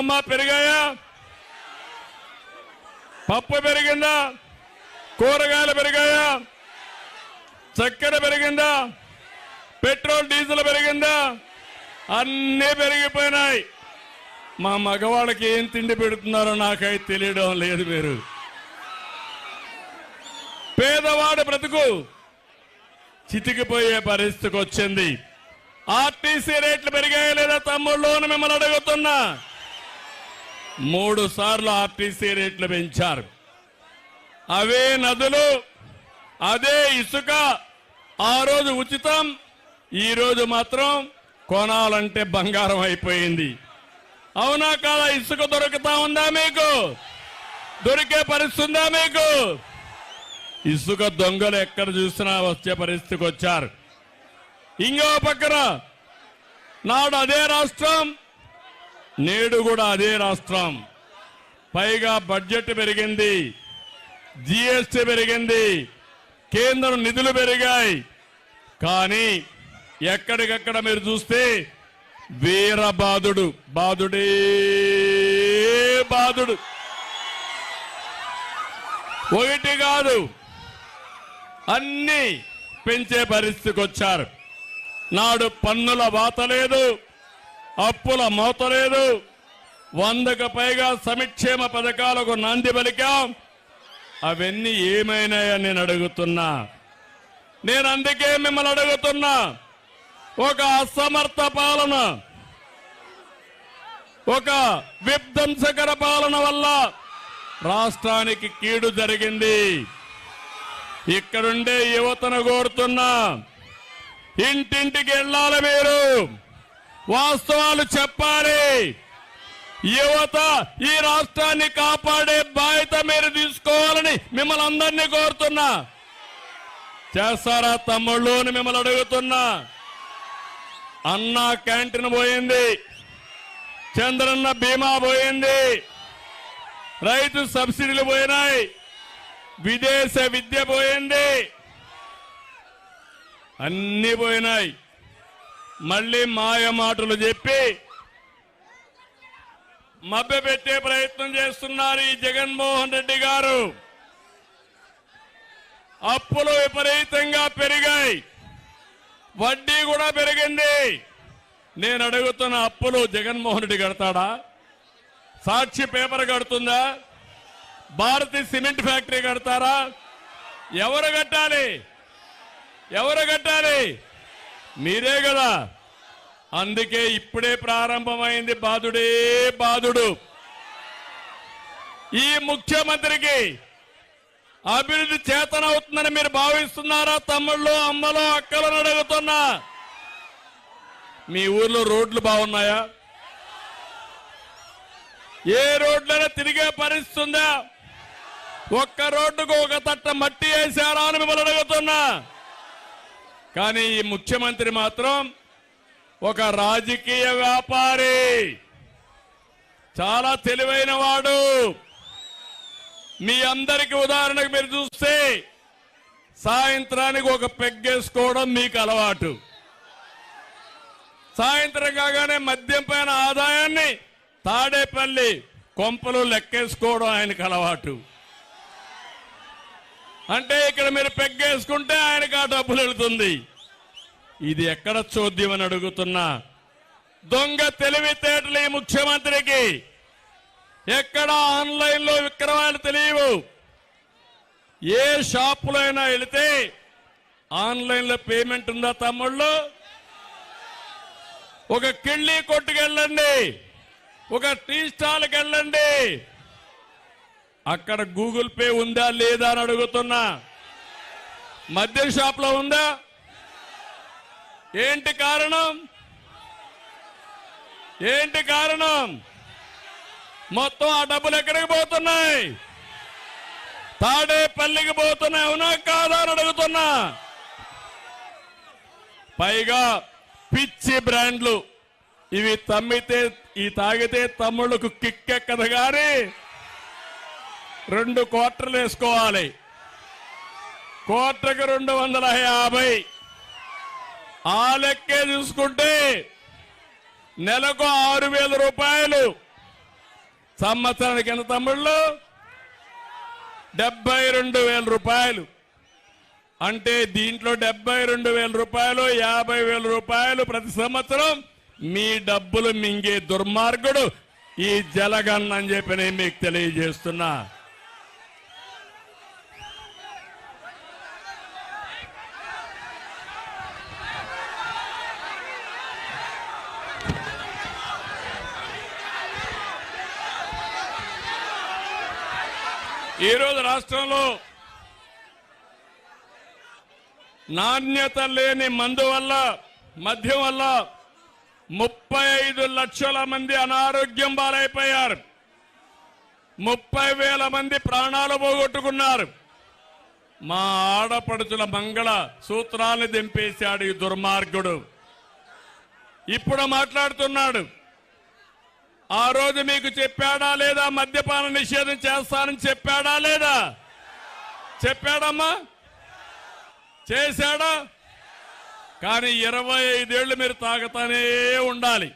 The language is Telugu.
అమ్మ పెరిగాయా? పప్పు పెరిగిందా? కూరగాయలు పెరిగాయా? చక్కెర పెరిగిందా? పెట్రోల్ డీజిల్ పెరిగిందా? అన్నీ పెరిగిపోయినాయి. మా మగవాళ్ళకి ఏం తిండి పెడుతున్నారో నాకైతే తెలియడం లేదు మీరు. పేదవాడు బ్రతుకు చితికిపోయే పరిస్థితికి వచ్చింది ఆర్టీసీ రేట్లు పెరిగాయా లేదా తమ్ముళ్ళు మిమ్మల్ని అడుగుతున్నా. మూడు సార్లు ఆర్టీసీ రేట్లు పెంచారు. అవే నదులు అదే ఇసుక ఆ రోజు ఉచితం ఈరోజు మాత్రం కొనాలంటే బంగారం అయిపోయింది. అవునా కాదా? ఇసుక దొరుకుతా ఉందా మీకు? దొరికే పరిస్థితి ఉందా మీకు? ఇసుక దొంగలు ఎక్కడ చూసినా వచ్చే పరిస్థితికి వచ్చారు. ఇంకో పక్కన నాడు అదే రాష్ట్రం నేడు కూడా అదే రాష్ట్రం. పైగా బడ్జెట్ పెరిగింది జిఎస్టీ పెరిగింది కేంద్రం నిధులు పెరిగాయి. కానీ ఎక్కడికక్కడ మీరు చూస్తే వీరబాధుడు బాధుడే బాధుడు ఒకటి కాదు అన్ని పెంచే పరిస్థితికి వచ్చారు నాడు పన్నుల వాత లేదు. అప్పుల మోత లేదు. వందకు పైగా సమిక్షేమ పథకాలకు నాంది పలికాం. అవన్నీ ఏమైనాయని నేను అడుగుతున్నా. నేను అందుకే మిమ్మల్ని అడుగుతున్నా. ఒక అసమర్థ పాలన ఒక విధ్వంసకర పాలన వల్ల రాష్ట్రానికి కీడు జరిగింది. ఇక్కడుండే యువతను కోరుతున్నా. ఇంటింటికి వెళ్ళాలి మీరు. వాస్తవాలు చెప్పాలి. యువత ఈ రాష్ట్రాన్ని కాపాడే బాధ్యత మీరు తీసుకోవాలని మిమ్మల్ని అందరినీ కోరుతున్నా. చేస్తారా తమ్ముళ్ళు అని మిమ్మల్ని అడుగుతున్నా. అన్న క్యాంటీన్ పోయింది. చంద్రన్న బీమా పోయింది. రైతు సబ్సిడీలు పోయినాయి. విదేశ విద్య పోయింది. అన్ని పోయినాయి. మళ్ళీ మాయ మాటలు చెప్పి మభ్య పెట్టే ప్రయత్నం చేస్తున్నారు ఈ జగన్మోహన్ రెడ్డి గారు. అప్పులు విపరీతంగా పెరిగాయి. వడ్డీ కూడా పెరిగింది. నేను అడుగుతున్న అప్పులు జగన్మోహన్ రెడ్డి కడతాడా? సాక్షి పేపర్ కడుతుందా? భారతి సిమెంట్ ఫ్యాక్టరీ కడతారా? ఎవరు కట్టాలి? ఎవరు కట్టాలి? మీరే కదా. అందుకే ఇప్పుడే ప్రారంభమైంది బాధుడే బాధుడు ఈ ముఖ్యమంత్రికి అభివృద్ధి చేతనవుతుందని మీరు భావిస్తున్నారా తమ్ముళ్ళు అమ్మలో అక్కలను అడుగుతున్నా. మీ ఊర్లో రోడ్లు బాగున్నాయా? ఏ రోడ్లైనా తిరిగే పరిస్థితి ఉందా? ఒక్క రోడ్డుకు ఒక తట్ట మట్టి వేసారా అని మిమ్మల్ని అడుగుతున్నా. కానీ ఈ ముఖ్యమంత్రి మాత్రం ఒక రాజకీయ వ్యాపారి. చాలా తెలివైన వాడు. మీ అందరికి ఉదాహరణకు మీరు చూస్తే సాయంత్రానికి ఒక పెగ్గేసుకోవడం మీకు అలవాటు. సాయంత్రం కాగానే మద్యం పైన ఆదాయాన్ని తాడేపల్లి కొంపలు లెక్కేసుకోవడం ఆయనకు అలవాటు. అంటే ఇక్కడ మీరు పెగ్గేసుకుంటే ఆయనకు ఆ డబ్బులు వెళుతుంది. ఇది ఎక్కడ చోద్యం అని అడుగుతున్నా. దొంగ తెలివితేటలు ఈ ముఖ్యమంత్రికి. ఎక్కడ ఆన్లైన్లో విక్రమాలు తెలియవు. ఏ షాపులో అయినా వెళితే ఆన్లైన్లో పేమెంట్ ఉందా తమ్ముళ్ళు? ఒక కిళ్ళి కొట్టుకెళ్ళండి. ఒక టీ స్టాల్కి వెళ్ళండి. అక్కడ గూగుల్ పే ఉందా లేదా అని అడుగుతున్నా. మద్యం షాప్లో ఉందా? ఏంటి కారణం? ఏంటి కారణం? మొత్తం ఆ డబ్బులు ఎక్కడికి పోతున్నాయి? తాడేపల్లికి పోతున్నాయి అవునా కాదా అని అడుగుతున్నా. పైగా పిచ్చి బ్రాండ్లు. ఇవి తమ్మితే ఈ తాగితే తమ్ముళ్ళకు కిక్కెక్కదు కానీ రెండు క్వార్టర్లు వేసుకోవాలి. కోట్లకు రెండు వందల యాభై. ఆ లెక్కే చూసుకుంటే నెలకు ఆరు వేల రూపాయలు. సంవత్సరానికి ఎంత తమ్ముళ్ళు? డెబ్బై రెండు వేల రూపాయలు. అంటే దీంట్లో డెబ్బై రెండు వేల రూపాయలు యాభై వేల రూపాయలు ప్రతి సంవత్సరం మీ డబ్బులు మింగే దుర్మార్గుడు ఈ జలగన్ అని చెప్పి నేను మీకు తెలియజేస్తున్నా. ఈరోజు రాష్ట్రంలో నాణ్యత లేని మందు వల్ల మద్యం వల్ల ముప్పై ఐదు లక్షల మంది అనారోగ్యం బాలైపోయారు ముప్పై వేల మంది ప్రాణాలు పోగొట్టుకున్నారు. మా ఆడపడుచుల మంగళ సూత్రాన్ని దింపేశాడు ఈ దుర్మార్గుడు. ఇప్పుడు మాట్లాడుతున్నాడు. ఆ రోజు మీకు చెప్పాడా లేదా? మద్యపాన నిషేధం చేస్తానని చెప్పాడా లేదా? చెప్పాడమ్మా? చేశాడా? కానీ ఇరవై ఐదేళ్ళు మీరు తాగుతానే ఉండాలి.